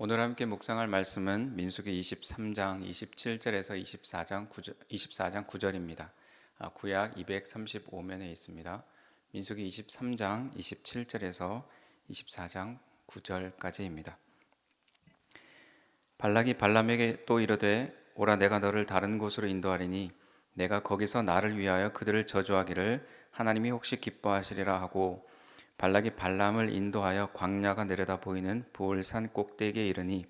오늘 함께 묵상할 말씀은 민수기 23장 27절에서 24장 9절, 24장 9절입니다. 아, 구약 235면에 있습니다. 민수기 23장 27절에서 24장 9절까지입니다. 발락이 발람에게 또 이르되 오라 내가 너를 다른 곳으로 인도하리니 내가 거기서 나를 위하여 그들을 저주하기를 하나님이 혹시 기뻐하시리라 하고 발락이 발람을 인도하여 광야가 내려다 보이는 부올산 꼭대기에 이르니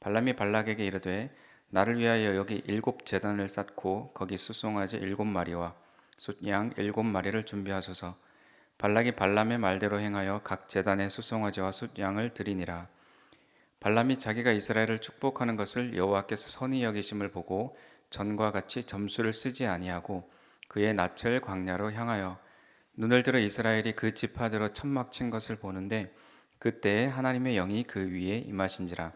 발람이 발락에게 이르되 나를 위하여 여기 일곱 재단을 쌓고 거기 수송아지 일곱 마리와 숫양 일곱 마리를 준비하소서. 발락이 발람의 말대로 행하여 각 재단에 수송아지와 숫양을 드리니라. 발람이 자기가 이스라엘을 축복하는 것을 여호와께서 선히 여기심을 보고 전과 같이 점수를 쓰지 아니하고 그의 낯을 광야로 향하여 눈을 들어 이스라엘이 그 지파대로 천막 친 것을 보는데 그때에 하나님의 영이 그 위에 임하신지라.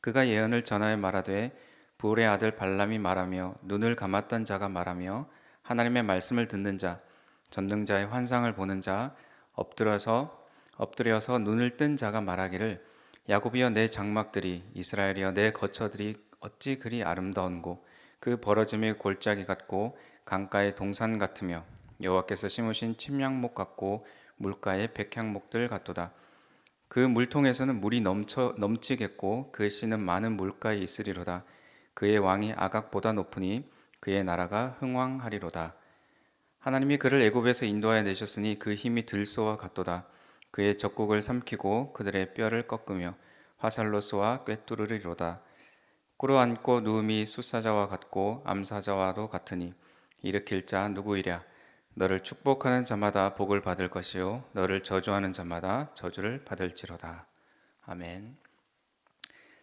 그가 예언을 전하여 말하되 부올의 아들 발람이 말하며 눈을 감았던 자가 말하며 하나님의 말씀을 듣는 자 전능자의 환상을 보는 자 엎드려서 엎드려서 눈을 뜬 자가 말하기를 야곱이여 내 장막들이 이스라엘이여 내 거처들이 어찌 그리 아름다운고 그 벌어짐이 골짜기 같고 강가의 동산 같으며 여호와께서 심으신 침량목 같고 물가의 백향목들 같도다. 그 물통에서는 물이 넘쳐 넘치겠고 그 씨는 많은 물가에 있으리로다. 그의 왕이 아각보다 높으니 그의 나라가 흥왕하리로다. 하나님이 그를 애굽에서 인도하여 내셨으니 그 힘이 들소와 같도다. 그의 적국을 삼키고 그들의 뼈를 꺾으며 화살로 쏘아 꿰뚫으리로다. 꿇어앉고 누움이 수사자와 같고 암사자와도 같으니 일으킬 자 누구이랴 너를 축복하는 자마다 복을 받을 것이요 너를 저주하는 자마다 저주를 받을지로다. 아멘.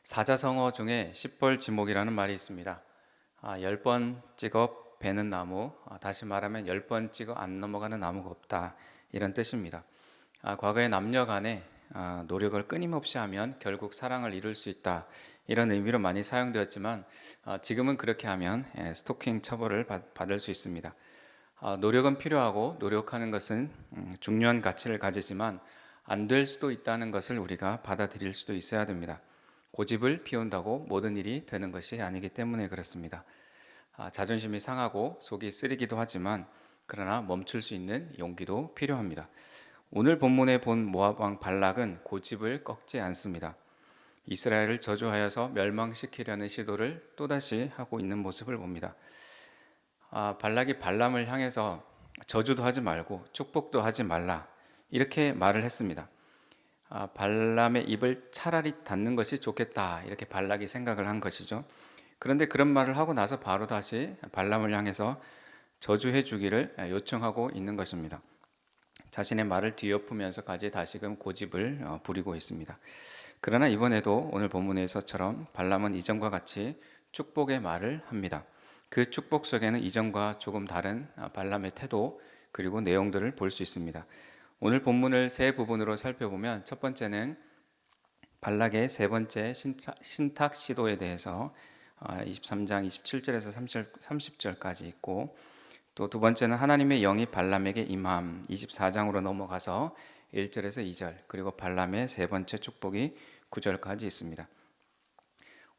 사자성어 중에 십벌 지목이라는 말이 있습니다. 아, 열번 찍어 베는 나무, 아, 다시 말하면 열 번 찍어 안 넘어가는 나무가 없다 이런 뜻입니다. 아, 과거의 남녀간에 아, 노력을 끊임없이 하면 결국 사랑을 이룰 수 있다 이런 의미로 많이 사용되었지만 아, 지금은 그렇게 하면 예, 스토킹 처벌을 받, 받을 수 있습니다. 아, 노력은 필요하고 노력하는 것은 음, 중요한 가치를 가지지만 안 될 수도 있다는 것을 우리가 받아들일 수도 있어야 됩니다. 고집을 피운다고 모든 일이 되는 것이 아니기 때문에 그렇습니다. 아, 자존심이 상하고 속이 쓰리기도 하지만 그러나 멈출 수 있는 용기도 필요합니다. 오늘 본문에 본 모압 왕 발락은 고집을 꺾지 않습니다. 이스라엘을 저주하여서 멸망시키려는 시도를 또다시 하고 있는 모습을 봅니다. 아, 발락이 발람을 향해서 저주도 하지 말고 축복도 하지 말라 이렇게 말을 했습니다. 아, 발람의 입을 차라리 닫는 것이 좋겠다 이렇게 발락이 생각을 한 것이죠. 그런데 그런 말을 하고 나서 바로 다시 발람을 향해서 저주해 주기를 요청하고 있는 것입니다. 자신의 말을 뒤엎으면서까지 다시금 고집을 어, 부리고 있습니다. 그러나 이번에도 오늘 본문에서처럼 발람은 이전과 같이 축복의 말을 합니다. 그 축복 속에는 이전과 조금 다른 아, 발람의 태도 그리고 내용들을 볼 수 있습니다. 오늘 본문을 세 부분으로 살펴보면 첫 번째는 발락의 세 번째 신탁 시도에 대해서 23장 아, 27절에서 30절 까지 있고 또 두 번째는 하나님의 영이 발람에게 임함 24장으로 넘어가서 1절에서 2절 그리고 발람의 세 번째 축복이 9절까지 있습니다.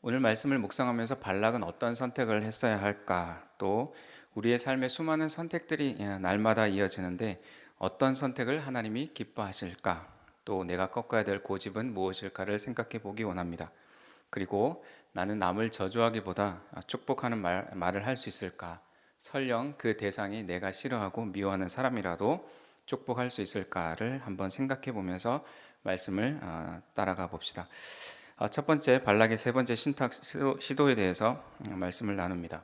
오늘 말씀을 묵상하면서 발락은 어떤 선택을 했어야 할까? 또 우리의 삶의 수많은 선택들이 예, 날마다 이어지는데 어떤 선택을 하나님이 기뻐하실까? 또 내가 꺾어야 될 고집은 무엇일까를 생각해 보기 원합니다. 그리고 나는 남을 저주하기보다 축복하는 말, 말을 할 수 있을까? 설령 그 대상이 내가 싫어하고 미워하는 사람이라도 축복할 수 있을까를 한번 생각해 보면서 말씀을 아, 따라가 봅시다. 아, 첫 번째 발락의 세 번째 신탁 시도에 대해서 말씀을 나눕니다.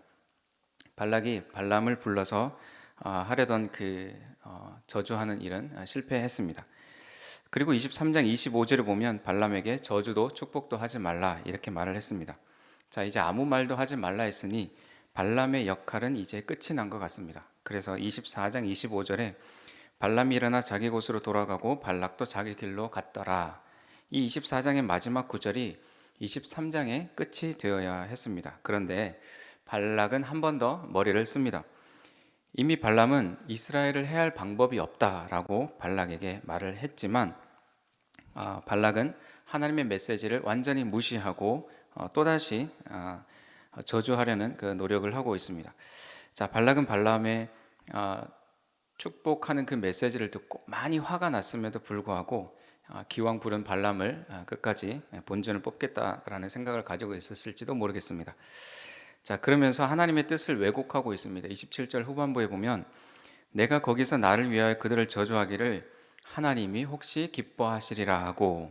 발락이 발람을 불러서 아, 하려던 그 어, 저주하는 일은 실패했습니다. 그리고 23장 25절을 보면 발람에게 저주도 축복도 하지 말라 이렇게 말을 했습니다. 자, 이제 아무 말도 하지 말라 했으니 발람의 역할은 이제 끝이 난 것 같습니다. 그래서 24장 25절에 발람이 일어나 자기 곳으로 돌아가고 발락도 자기 길로 갔더라. 이 24장의 마지막 구절이 23장의 끝이 되어야 했습니다. 그런데 발락은 한 번 더 머리를 씁니다. 이미 발람은 이스라엘을 해할 방법이 없다라고 발락에게 말을 했지만 아, 발락은 하나님의 메시지를 완전히 무시하고 어, 또다시 아, 저주하려는 그 노력을 하고 있습니다. 자, 발락은 발람의 아, 축복하는 그 메시지를 듣고 많이 화가 났음에도 불구하고 아, 기왕 부른 발람을 아, 끝까지 본전을 뽑겠다라는 생각을 가지고 있었을지도 모르겠습니다. 자, 그러면서 하나님의 뜻을 왜곡하고 있습니다. 27절 후반부에 보면 내가 거기서 나를 위하여 그들을 저주하기를 하나님이 혹시 기뻐하시리라 하고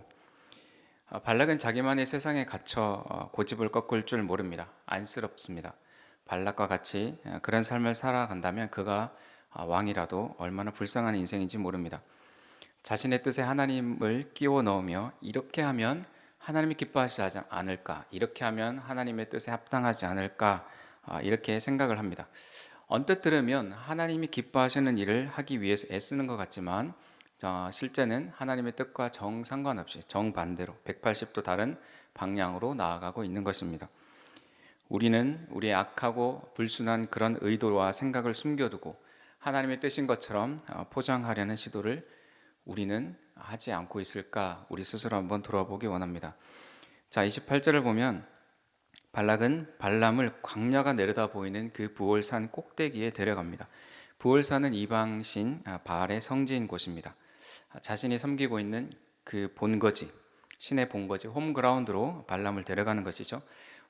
아, 발락은 자기만의 세상에 갇혀 어, 고집을 꺾을 줄 모릅니다. 안쓰럽습니다. 발락과 같이 어, 그런 삶을 살아간다면 그가 아, 왕이라도 얼마나 불쌍한 인생인지 모릅니다. 자신의 뜻에 하나님을 끼워 넣으며 이렇게 하면 하나님이 기뻐하시지 않을까, 이렇게 하면 하나님의 뜻에 합당하지 않을까, 아, 이렇게 생각을 합니다. 언뜻 들으면 하나님이 기뻐하시는 일을 하기 위해서 애쓰는 것 같지만 어, 실제는 하나님의 뜻과 정 상관없이 정반대로 180도 다른 방향으로 나아가고 있는 것입니다. 우리는 우리의 악하고 불순한 그런 의도와 생각을 숨겨두고 하나님의 뜻인 것처럼 어, 포장하려는 시도를 우리는 하지 않고 있을까 우리 스스로 한번 돌아보기 원합니다. 자, 28절을 보면 발락은 발람을 광야가 내려다 보이는 그 부올산 꼭대기에 데려갑니다. 부올산은 이방신 아, 바알의 성지인 곳입니다. 아, 자신이 섬기고 있는 그 본거지, 신의 본거지, 홈그라운드로 발람을 데려가는 것이죠.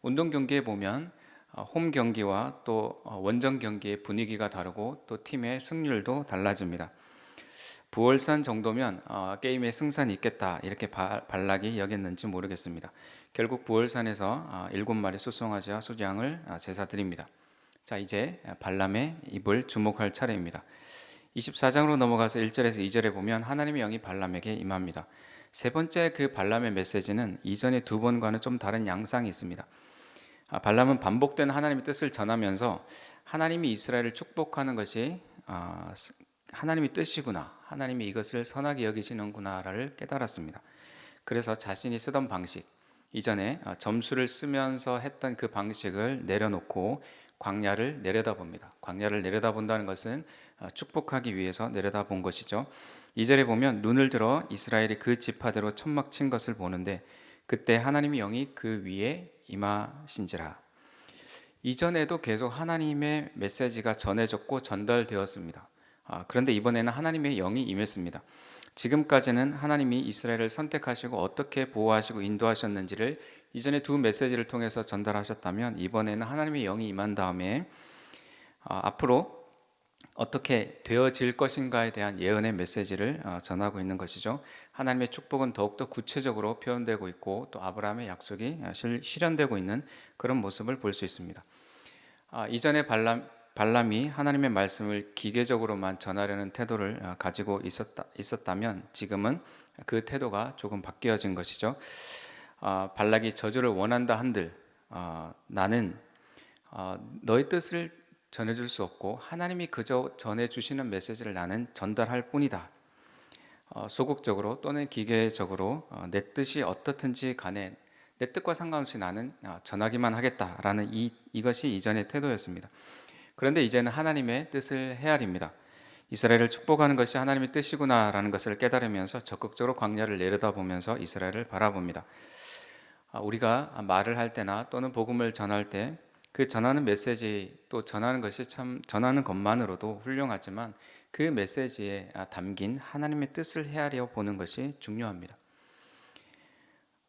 운동 경기에 보면 어, 홈 경기와 또 어, 원정 경기의 분위기가 다르고 또 팀의 승률도 달라집니다. 부월산 정도면 어, 게임에 승산이 있겠다 이렇게 발락이 여겼는지 모르겠습니다. 결국 부월산에서 일곱 마리 수송아지와 수장을 제사 드립니다. 자 이제 발람의 입을 주목할 차례입니다. 24장으로 넘어가서 1절에서 2절에 보면 하나님의 영이 발람에게 임합니다. 세 번째 그 발람의 메시지는 이전의 두 번과는 좀 다른 양상이 있습니다. 아, 발람은 반복된 하나님의 뜻을 전하면서 하나님이 이스라엘을 축복하는 것이 아, 하나님의 뜻이구나, 하나님이 이것을 선하게 여기시는구나를 깨달았습니다. 그래서 자신이 쓰던 방식, 이전에 아, 점수를 쓰면서 했던 그 방식을 내려놓고 광야를 내려다봅니다. 광야를 내려다본다는 것은 축복하기 위해서 내려다본 것이죠. 이 절에 보면 눈을 들어 이스라엘이 그 지파대로 천막 친 것을 보는데 그때 하나님의 영이 그 위에 임하신지라. 이전에도 계속 하나님의 메시지가 전해졌고 전달되었습니다. 아, 그런데 이번에는 하나님의 영이 임했습니다. 지금까지는 하나님이 이스라엘을 선택하시고 어떻게 보호하시고 인도하셨는지를 이전에 두 메시지를 통해서 전달하셨다면 이번에는 하나님의 영이 임한 다음에 아, 앞으로 어떻게 되어질 것인가에 대한 예언의 메시지를 어, 전하고 있는 것이죠. 하나님의 축복은 더욱더 구체적으로 표현되고 있고 또 아브라함의 약속이 어, 실현되고 있는 그런 모습을 볼 수 있습니다. 아, 이전에 발람, 발람이 하나님의 말씀을 기계적으로만 전하려는 태도를 어, 가지고 있었다, 있었다면 지금은 그 태도가 조금 바뀌어진 것이죠. 아, 발락이 저주를 원한다 한들 나는 너의 뜻을 전해줄 수 없고 하나님이 그저 전해주시는 메시지를 나는 전달할 뿐이다. 어, 소극적으로 또는 기계적으로 어, 내 뜻이 어떻든지 간에 내 뜻과 상관없이 나는 어, 전하기만 하겠다라는 이, 이것이 이전의 태도였습니다. 그런데 이제는 하나님의 뜻을 헤아립니다. 이스라엘을 축복하는 것이 하나님의 뜻이구나라는 것을 깨달으면서 적극적으로 광야를 내려다보면서 이스라엘을 바라봅니다. 아, 우리가 말을 할 때나 또는 복음을 전할 때 그 전하는 메시지 또 전하는 것이 참 전하는 것만으로도 훌륭하지만 그 메시지에 담긴 하나님의 뜻을 헤아려 보는 것이 중요합니다.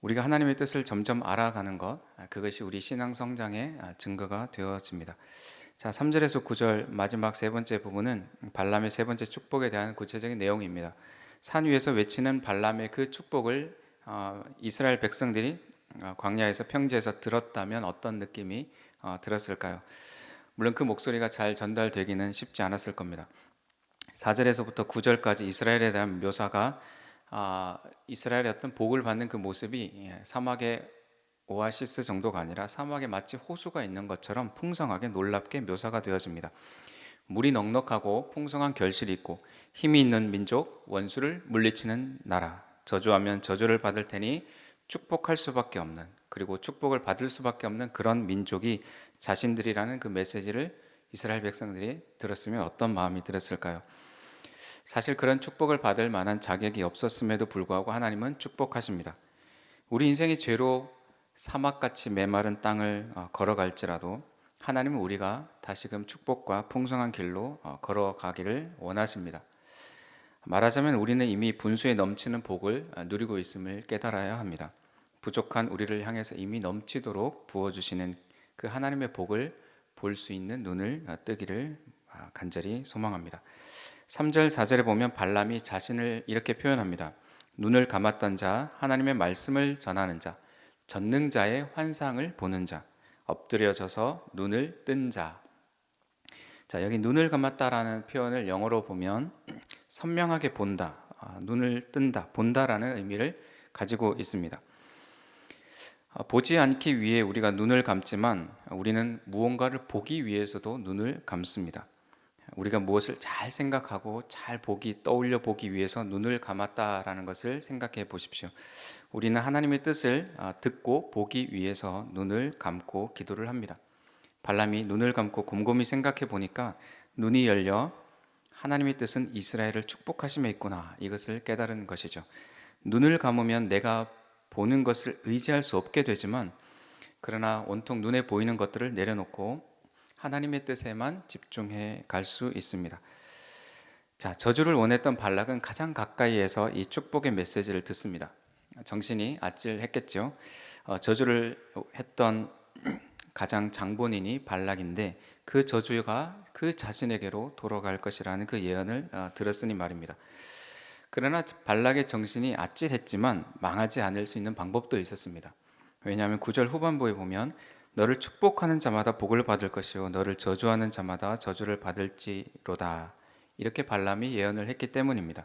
우리가 하나님의 뜻을 점점 알아가는 것 그것이 우리 신앙 성장의 증거가 되어집니다. 자, 3절에서 9절 마지막 세 번째 부분은 발람의 세 번째 축복에 대한 구체적인 내용입니다. 산 위에서 외치는 발람의 그 축복을 어, 이스라엘 백성들이 어, 광야에서 평지에서 들었다면 어떤 느낌이 어, 들었을까요? 물론 그 목소리가 잘 전달되기는 쉽지 않았을 겁니다. 4절에서부터 9절까지 이스라엘에 대한 묘사가 아, 이스라엘의 어떤 복을 받는 그 모습이 예, 사막의 오아시스 정도가 아니라 사막에 마치 호수가 있는 것처럼 풍성하게 놀랍게 묘사가 되어집니다. 물이 넉넉하고 풍성한 결실이 있고 힘이 있는 민족, 원수를 물리치는 나라, 저주하면 저주를 받을 테니 축복할 수밖에 없는 그리고 축복을 받을 수밖에 없는 그런 민족이 자신들이라는 그 메시지를 이스라엘 백성들이 들었으면 어떤 마음이 들었을까요? 사실 그런 축복을 받을 만한 자격이 없었음에도 불구하고 하나님은 축복하십니다. 우리 인생이 죄로 사막같이 메마른 땅을 어, 걸어갈지라도 하나님은 우리가 다시금 축복과 풍성한 길로 어, 걸어가기를 원하십니다. 말하자면 우리는 이미 분수에 넘치는 복을 어, 누리고 있음을 깨달아야 합니다. 부족한 우리를 향해서 이미 넘치도록 부어주시는 그 하나님의 복을 볼 수 있는 눈을 뜨기를 간절히 소망합니다. 3절 4절에 보면 발람이 자신을 이렇게 표현합니다. 눈을 감았던 자, 하나님의 말씀을 전하는 자, 전능자의 환상을 보는 자, 엎드려져서 눈을 뜬 자. 자, 여기 눈을 감았다라는 표현을 영어로 보면 선명하게 본다, 아, 눈을 뜬다, 본다라는 의미를 가지고 있습니다. 아, 보지 않기 위해 우리가 눈을 감지만 우리는 무언가를 보기 위해서도 눈을 감습니다. 우리가 무엇을 잘 생각하고 잘 보기 떠올려 보기 위해서 눈을 감았다라는 것을 생각해 보십시오. 우리는 하나님의 뜻을 아, 듣고 보기 위해서 눈을 감고 기도를 합니다. 발람이 눈을 감고 곰곰이 생각해 보니까 눈이 열려 하나님의 뜻은 이스라엘을 축복하심에 있구나 이것을 깨달은 것이죠. 눈을 감으면 내가 보는 것을 의지할 수 없게 되지만 그러나 온통 눈에 보이는 것들을 내려놓고 하나님의 뜻에만 집중해 갈 수 있습니다. 자, 저주를 원했던 발락은 가장 가까이에서 이 축복의 메시지를 듣습니다. 정신이 아찔했겠죠. 어, 저주를 했던 가장 장본인이 발락인데 그 저주가 그 자신에게로 돌아갈 것이라는 그 예언을 어, 들었으니 말입니다. 그러나 발락의 정신이 아찔했지만 망하지 않을 수 있는 방법도 있었습니다. 왜냐하면 9절 후반부에 보면 너를 축복하는 자마다 복을 받을 것이요 너를 저주하는 자마다 저주를 받을지로다. 이렇게 발람이 예언을 했기 때문입니다.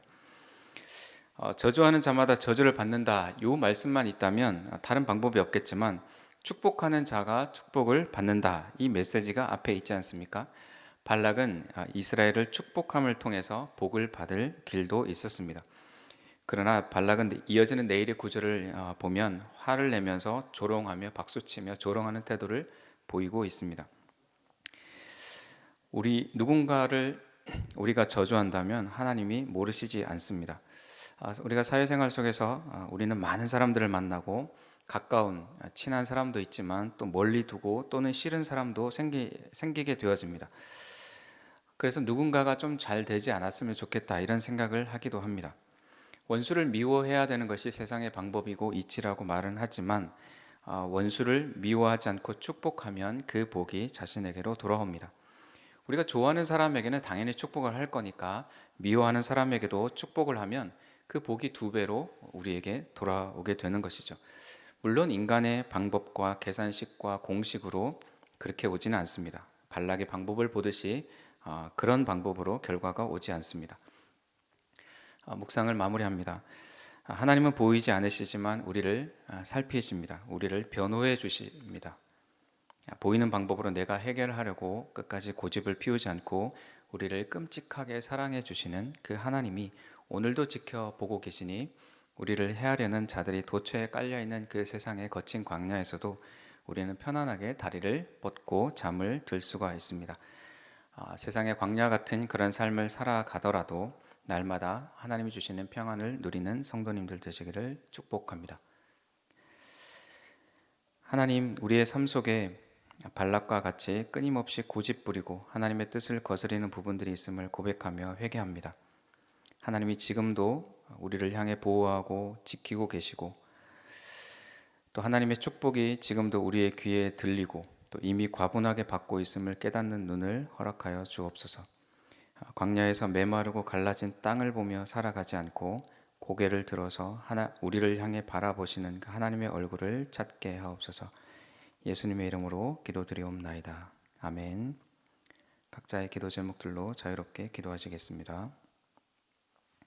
어, 저주하는 자마다 저주를 받는다. 이 말씀만 있다면 다른 방법이 없겠지만 축복하는 자가 축복을 받는다. 이 메시지가 앞에 있지 않습니까? 발락은 아, 이스라엘을 축복함을 통해서 복을 받을 길도 있었습니다. 그러나 발락은 이어지는 내일의 구절을 어, 보면 화를 내면서 조롱하며 박수치며 조롱하는 태도를 보이고 있습니다. 우리 누군가를 우리가 저주한다면 하나님이 모르시지 않습니다. 아, 우리가 사회생활 속에서 아, 우리는 많은 사람들을 만나고 가까운 아, 친한 사람도 있지만 또 멀리 두고 또는 싫은 사람도 생기, 생기게 되어집니다. 그래서 누군가가 좀 잘 되지 않았으면 좋겠다 이런 생각을 하기도 합니다. 원수를 미워해야 되는 것이 세상의 방법이고 이치라고 말은 하지만 아, 원수를 미워하지 않고 축복하면 그 복이 자신에게로 돌아옵니다. 우리가 좋아하는 사람에게는 당연히 축복을 할 거니까 미워하는 사람에게도 축복을 하면 그 복이 두 배로 우리에게 돌아오게 되는 것이죠. 물론 인간의 방법과 계산식과 공식으로 그렇게 오지는 않습니다. 발락의 방법을 보듯이 아, 그런 방법으로 결과가 오지 않습니다. 아, 묵상을 마무리합니다. 아, 하나님은 보이지 않으시지만 우리를 아, 살피십니다. 우리를 변호해 주십니다. 보이는 방법으로 내가 해결하려고 끝까지 고집을 피우지 않고 우리를 끔찍하게 사랑해 주시는 그 하나님이 오늘도 지켜보고 계시니 우리를 해하려는 자들이 도처에 깔려 있는 그 세상의 거친 광야에서도 우리는 편안하게 다리를 뻗고 잠을 들 수가 있습니다. 아, 세상의 광야 같은 그런 삶을 살아가더라도 날마다 하나님이 주시는 평안을 누리는 성도님들 되시기를 축복합니다. 하나님, 우리의 삶 속에 발락과 같이 끊임없이 고집 부리고 하나님의 뜻을 거스리는 부분들이 있음을 고백하며 회개합니다. 하나님이 지금도 우리를 향해 보호하고 지키고 계시고 또 하나님의 축복이 지금도 우리의 귀에 들리고 또 이미 과분하게 받고 있음을 깨닫는 눈을 허락하여 주옵소서. 광야에서 메마르고 갈라진 땅을 보며 살아가지 않고 고개를 들어서 하나 우리를 향해 바라보시는 그 하나님의 얼굴을 찾게 하옵소서. 예수님의 이름으로 기도드리옵나이다. 아멘. 각자의 기도 제목들로 자유롭게 기도하시겠습니다.